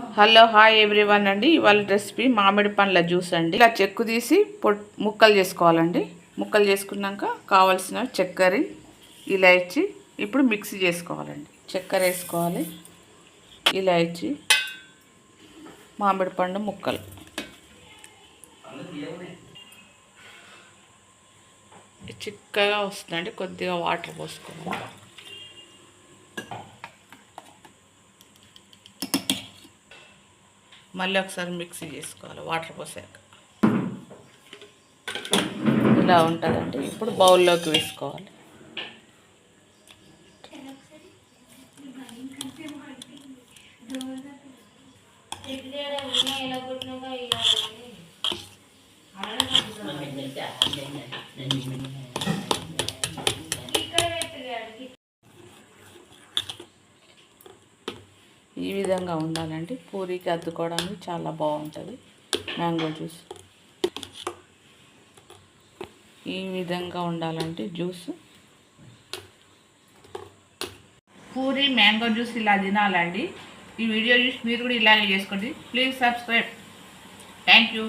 Hello hi everyone అండి. ఇవాళ recipe మామిడి పండ్ల జ్యూస్ అండి. ఇలా చెక్కు తీసి పొట్ ముక్కలు చేసుకోవాలండి. ముక్కలు చేసుకున్నాక కావాల్సిన చక్కెర ఇలాచి ఇప్పుడు మిక్సీ చేసుకోవాలండి. చక్కెర వేసుకోవాలి ఇలాచి మామిడి పండు ముక్కలు. చిక్కగా వస్తుందండి. కొద్దిగా వాటర్ పోసుకోవాలి మళ్ళీ ఒకసారి మిక్సీ చేసుకోవాలి వాటర్ పోసాక. ఇలా ఉంటుందండి. ఇప్పుడు బౌల్లోకి వేసుకోవాలి. ఈ విధంగా ఉండాలండి. పూరీకి అద్దుకోవడానికి చాలా బాగుంటుంది. Mango juice. ఈ విధంగా ఉండాలంటే జ్యూస్. పూరి మ్యాంగో జ్యూస్ ఇలా తినాలండి. ఈ వీడియో చూసి మీరు కూడా ఇలాగే చేసుకోండి. Please subscribe. Thank you.